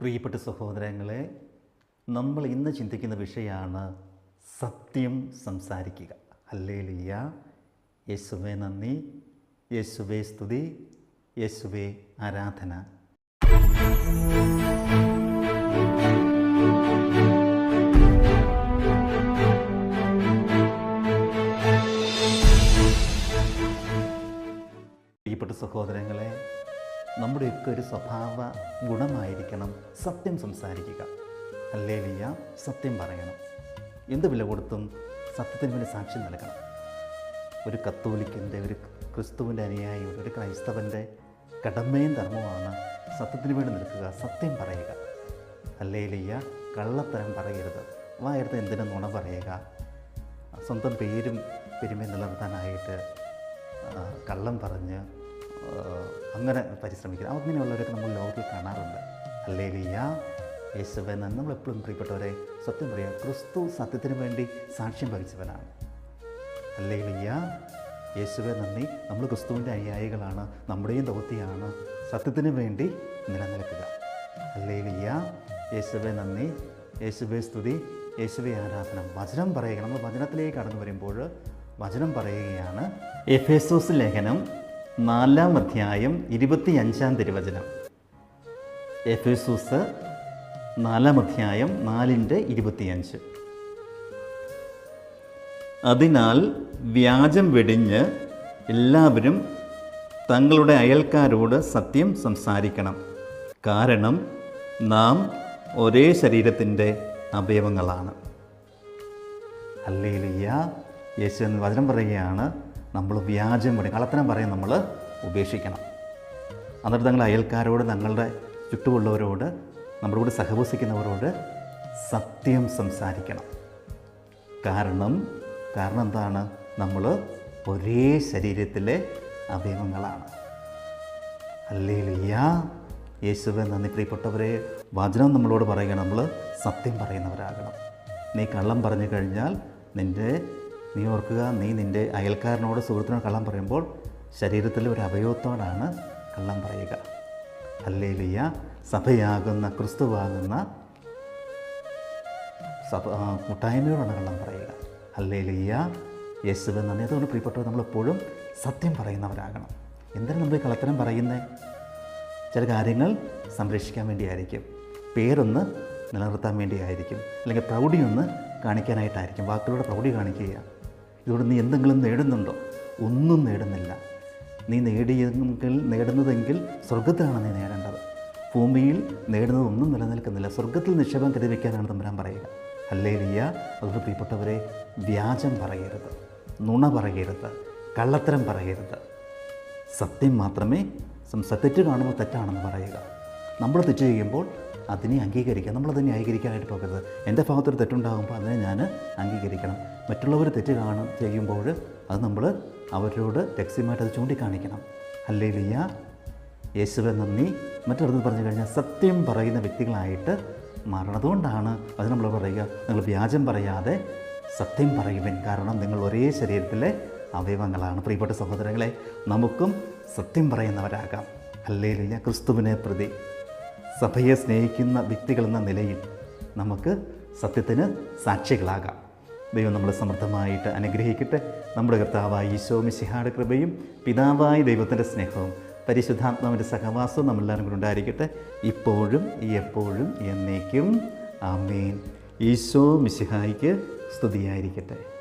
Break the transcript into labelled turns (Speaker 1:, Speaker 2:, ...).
Speaker 1: പ്രിയപ്പെട്ട സഹോദരങ്ങളെ നമ്മൾ ഇന്ന് ചിന്തിക്കുന്ന വിഷയമാണ് സത്യം സംസാരിക്കുക. അല്ലേ ലിയ യേശുവെ നന്ദി. യേശുവെ സ്തുതി. യേശുവെ ആരാധന. പ്രിയപ്പെട്ട സഹോദരങ്ങളെ നമ്മുടെയൊക്കെ ഒരു സ്വഭാവ ഗുണമായിരിക്കണം സത്യം സംസാരിക്കുക. അല്ലേ ലിയ സത്യം പറയണം. എന്ത് വില കൊടുത്തും സത്യത്തിന് വേണ്ടി സാക്ഷ്യം നൽകണം. ഒരു കത്തോലിക്കന്റെ ഒരു ക്രിസ്തുവിന്റെ അനുയായിയുടെ ഒരു ക്രൈസ്തവന്റെ കടമയും ധർമ്മമാണ് സത്യത്തിന് വേണ്ടി നിൽക്കുക സത്യം പറയുക. അല്ലേ ലിയ കള്ളത്തരം പറയരുത്. വായടുത്ത് എന്തിനും നുണ പറയുക. സ്വന്തം പേരും പെരുമയും നിലനിർത്താനായിട്ട് കള്ളം പറഞ്ഞ് അങ്ങനെ പരിശ്രമിക്കുക അങ്ങനെയുള്ളവരൊക്കെ നമ്മൾ ലോകത്തിൽ കാണാറുണ്ട്. അല്ലേ അല്ലേലിയ യേശുവൻ നമ്മൾ എപ്പോഴും പ്രിയപ്പെട്ടവരെ സത്യം പറയുക ക്രിസ്തു സത്യത്തിന് വേണ്ടി സാക്ഷ്യം വഹിച്ചവനാണ്. അല്ലേ അല്ലേലിയ യേശുവെ നന്ദി. നമ്മൾ ക്രിസ്തുവിന്റെ അനുയായികളാണ് നമ്മുടെയും ദൗത്യമാണ് സത്യത്തിന് വേണ്ടി നിലനിൽക്കുക. അല്ലേ ലിയ യേശുവെ നന്ദി. യേശുവെ സ്തുതി. യേശുവെ ആരാധന. വചനം പറയുക നമ്മൾ വചനത്തിലേക്ക് കടന്നു വരുമ്പോൾ വചനം പറയുകയാണ്. എഫേസോസ് ലേഖനം നാലാം അധ്യായം ഇരുപത്തിയഞ്ചാം തിരുവചനം. എഫേസൂസ് നാലാം അധ്യായം നാലിന്റെ ഇരുപത്തിയഞ്ച്. അതിനാൽ വ്യാജം വെടിഞ്ഞ് എല്ലാവരും തങ്ങളുടെ അയൽക്കാരോട് സത്യം സംസാരിക്കണം. കാരണം നാം ഒരേ ശരീരത്തിന്റെ അവയവങ്ങളാണ്. അല്ലേലിയ യേശു എന്ന് വചനം പറയുകയാണ് നമ്മൾ വ്യാജം വെടി കള്ളത്തനം പറയാൻ നമ്മൾ ഉപേക്ഷിക്കണം. എന്നിട്ട് തങ്ങൾ അയൽക്കാരോട് തങ്ങളുടെ ചുറ്റുമുള്ളവരോട് നമ്മുടെ കൂടെ സഹവസിക്കുന്നവരോട് സത്യം സംസാരിക്കണം. കാരണം കാരണം എന്താണ്? നമ്മൾ ഒരേ ശരീരത്തിലെ അവയവങ്ങളാണ്. അല്ലേലിയ യേശുവെ നന്ദി പ്രിയപ്പെട്ടവരെ. വചനം നമ്മളോട് പറയുക നമ്മൾ സത്യം പറയുന്നവരാകണം. നീ കള്ളം പറഞ്ഞു കഴിഞ്ഞാൽ നിന്റെ നീ ഓർക്കുക നീ നിന്റെ അയൽക്കാരനോട് സുഹൃത്തിനോട് കള്ളം പറയുമ്പോൾ ശരീരത്തിൽ ഒരു അവയവത്തോടാണ് കള്ളം പറയുക. അല്ലേലിയ സഭയാകുന്ന ക്രിസ്തുവാകുന്ന സഭ കൂട്ടായ്മയോടാണ് കള്ളം പറയുക. അല്ലേലിയ യേശുവെ നന്ദി. അതുകൊണ്ട് പ്രിയപ്പെട്ടവർ നമ്മളെപ്പോഴും സത്യം പറയുന്നവരാകണം. എന്തിനാണ് നമ്മൾ ഈ കള്ളത്തരം പറയുന്നത് ചില കാര്യങ്ങൾ സംരക്ഷിക്കാൻ വേണ്ടിയായിരിക്കും. പേരൊന്ന് നിലനിർത്താൻ വേണ്ടിയായിരിക്കും. അല്ലെങ്കിൽ പ്രൗഢിയൊന്ന് കാണിക്കാനായിട്ടായിരിക്കും. വാക്കുകളുടെ പ്രൗഢി കാണിക്കുക ഇതുകൊണ്ട് നീ എന്തെങ്കിലും നേടുന്നുണ്ടോ? ഒന്നും നേടുന്നില്ല. നീ നേടിയെങ്കിൽ നേടുന്നതെങ്കിൽ സ്വർഗത്തിലാണ് നീ നേടേണ്ടത്. ഭൂമിയിൽ നേടുന്നതൊന്നും നിലനിൽക്കുന്നില്ല. സ്വർഗത്തിൽ നിക്ഷേപം കരുതിവെക്കാനാണ് തമ്പുരാൻ പറയുക. അല്ലേ ലിയ അതുകൊണ്ട് പ്രിയപ്പെട്ടവരെ വ്യാജം പറയരുത്. നുണ പറയരുത്. കള്ളത്തരം പറയരുത്. സത്യം മാത്രമേ സംസ തെറ്റ് കാണുമ്പോൾ തെറ്റാണെന്ന് പറയുക. നമ്മൾ തെറ്റ് ചെയ്യുമ്പോൾ അതിനെ അംഗീകരിക്കുക നമ്മളതിനെ അംഗീകരിക്കാനായിട്ട് പോകരുത്. എന്റെ ഭാഗത്തൊരു തെറ്റുണ്ടാകുമ്പോൾ അതിനെ ഞാൻ അംഗീകരിക്കണം. മറ്റുള്ളവർ തെറ്റ് കാണും ചെയ്യുമ്പോൾ അത് നമ്മൾ അവരോട് രഹസ്യമായിട്ട് അത് ചൂണ്ടിക്കാണിക്കണം. അല്ലേ ലിയ യേശുവെ നന്ദി. മറ്റൊരിടത്ത് പറഞ്ഞു കഴിഞ്ഞാൽ സത്യം പറയുന്ന വ്യക്തികളായിട്ട് മാറണതുകൊണ്ടാണ് അത് നമ്മൾ പറയുക. നിങ്ങൾ വ്യാജം പറയാതെ സത്യം പറയുവൻ. കാരണം നിങ്ങൾ ഒരേ ശരീരത്തിലെ അവയവങ്ങളാണ്. പ്രിയപ്പെട്ട സഹോദരങ്ങളെ നമുക്കും സത്യം പറയുന്നവരാകാം. അല്ലേലിയ ക്രിസ്തുവിനെ പ്രതി. സഭയെ സ്നേഹിക്കുന്ന വ്യക്തികളെന്ന നിലയിൽ നമുക്ക് സത്യത്തിന് സാക്ഷികളാകാം. ദൈവം നമ്മളെ സമൃദ്ധമായിട്ട് അനുഗ്രഹിക്കട്ടെ. നമ്മുടെ കർത്താവായ ഈശോ മിശിഹാട് കൃപയും പിതാവായ ദൈവത്തിന്റെ സ്നേഹവും പരിശുദ്ധാത്മാവിന്റെ സഹവാസവും നമ്മളെല്ലാവരും കൂടെ ഉണ്ടായിരിക്കട്ടെ. ഇപ്പോഴും എപ്പോഴും എന്നേക്കും. ആമേൻ. ഈശോ മിശിഹായിക്ക് സ്തുതിയായിരിക്കട്ടെ.